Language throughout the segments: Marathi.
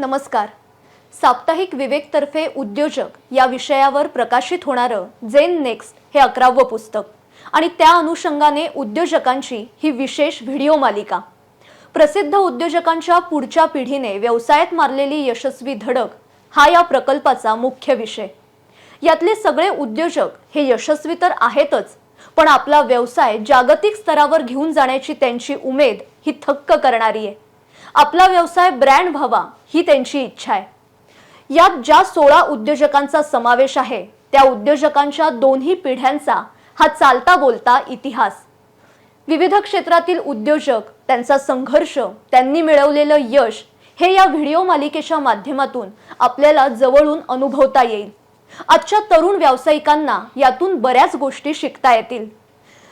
नमस्कार. साप्ताहिक विवेकतर्फे उद्योजक या विषयावर प्रकाशित होणारं जेन नेक्स्ट हे अकरावं पुस्तक आणि त्या अनुषंगाने उद्योजकांची ही विशेष व्हिडिओ मालिका. प्रसिद्ध उद्योजकांच्या पुढच्या पिढीने व्यवसायात मारलेली यशस्वी धडक हा या प्रकल्पाचा मुख्य विषय. यातले सगळे उद्योजक हे यशस्वी तर आहेतच पण आपला व्यवसाय जागतिक स्तरावर घेऊन जाण्याची त्यांची उमेद ही थक्क करणारी आहे. आपला व्यवसाय ब्रँड व्हावा ही त्यांची इच्छा आहे. यात ज्या सोळा उद्योजकांचा समावेश आहे त्या उद्योजकांच्या दोन्ही पिढ्यांचा हा चालता बोलता इतिहास. विविध क्षेत्रातील उद्योजक त्यांचा संघर्ष त्यांनी मिळवलेलं यश हे या व्हिडिओ मालिकेच्या माध्यमातून आपल्याला जवळून अनुभवता येईल. आजच्या तरुण व्यावसायिकांना यातून बऱ्याच गोष्टी शिकता येतील.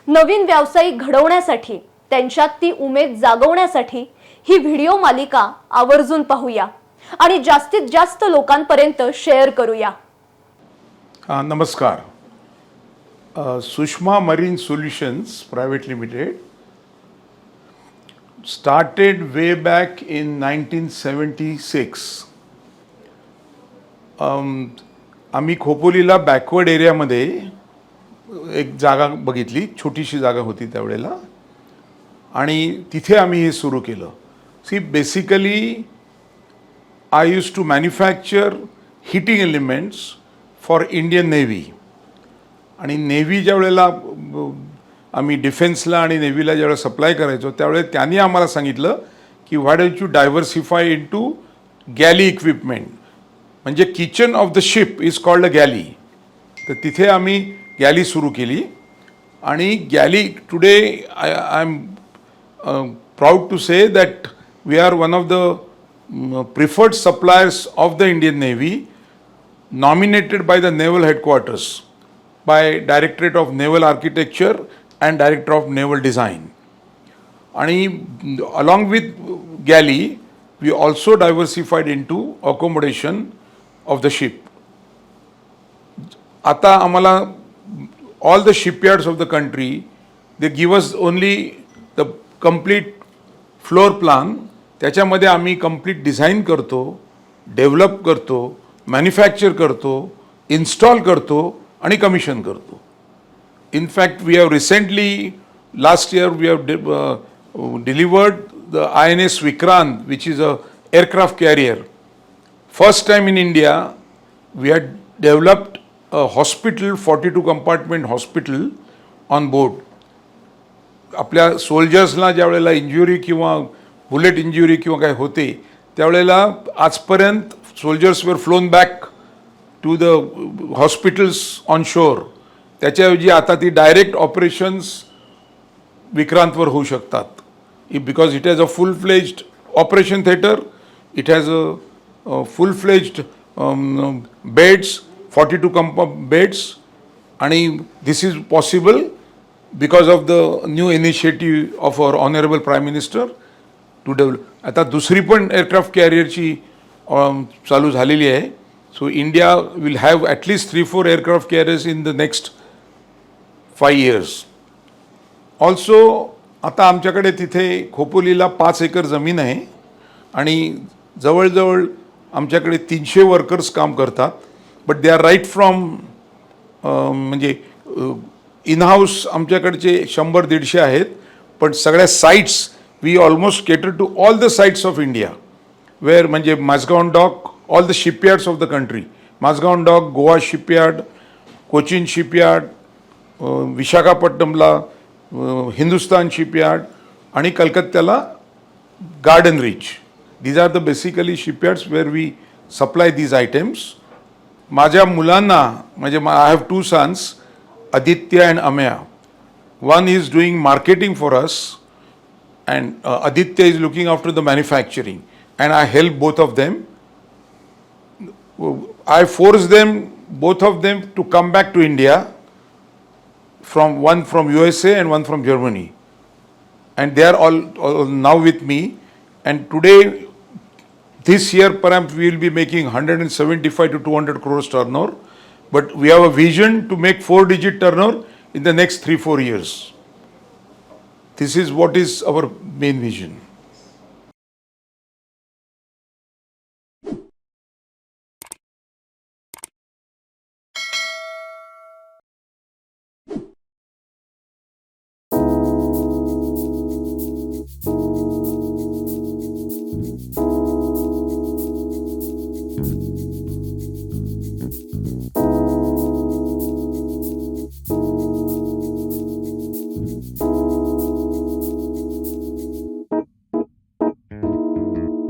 नवीन व्यावसायिक घडवण्यासाठी त्यांच्यात ती उमेद जागवण्यासाठी ही व्हिडिओ मालिका आवर्जून पाहूया आणि जास्तीत जास्त लोकांपर्यंत शेअर करूया. नमस्कार. Sushma marine solutions private limited started way back in 1976 six. आम्ही खोपोलीला बॅकवर्ड एरियामध्ये एक जागा बघितली छोटीशी जागा होती त्यावेळेला. आणि तिथे आम्ही हे सुरू केलं. See, basically I use to manufacture heating elements for Indian navy आणि नेव्ही ज्या वेळेला आम्ही डिफेन्सला आणि नेव्हीला ज्यावेळेला सप्लाय करायचो त्यावेळेला त्यांनी आम्हाला सांगितलं की why don't you diversify into galley equipment म्हणजे kitchen of the ship is called a galley तर तिथे आम्ही गॅली सुरू केली. आणि galley today I I am proud to say that we are one of the preferred suppliers of the Indian navy nominated by the naval headquarters by directorate of naval architecture and director of naval design आणि along with galley we also diversified into accommodation of the ship आता आम्हाला all the shipyards of the country they give us only the complete floor plan त्याच्यामध्ये आम्ही कंप्लीट डिझाईन करतो डेव्हलप करतो मॅन्युफॅक्चर करतो इन्स्टॉल करतो आणि कमिशन करतो. In fact we have recently last year we have delivered the I N S Vikrant which is a aircraft carrier first time in India we had developed hospital forty two compartment hospital on board आपल्या सोल्जर्सला ज्या वेळेला इंजुरी किंवा बुलेट इंजुरी किंवा काय होते त्यावेळेला आजपर्यंत सोल्जर्स वर flown back to the hospitals on shore त्याच्याऐवजी आता ती डायरेक्ट ऑपरेशन्स विक्रांतवर होऊ शकतात. Because it has a full fledged operation theatre it has a full fledged beds forty two comp beds आणि this is possible because of the new initiative of our honourable prime minister to develop आता दुसरी पण एअरक्राफ्ट कॅरियरची um, चालू झालेली आहे. So India will have at least three four aircraft carriers in the next five years also आता आमच्याकडे तिथे खोपोलीला पाच एकर जमीन आहे. आणि जवळजवळ आमच्याकडे तीनशे वर्कर्स काम करतात. But they are right from म्हणजे uh, इन हाऊस आमच्याकडचे शंभर दीडशे आहेत. पण सगळ्या sites we almost cater to all the sites of India where म्हणजे Mazagon dock all the shipyards of the country Mazagon dock Goa shipyard Cochin shipyard विशाखापट्टणमला Hindustan shipyard आणि कलकत्त्याला Garden Reach these are the basically shipyards where we supply these items माझ्या मुलांना म्हणजे I have two sons Aditya and Amaya one is doing marketing for us and uh, Aditya is looking after the manufacturing and I help both of them. I force them, both of them to come back to India from one from USA and one from Germany. And they are all, all now with me. And today, this year perhaps we will be making 175 to 200 crores turnover. But we have a vision to make four digit turnover in the next three, four years. This is what is our main vision.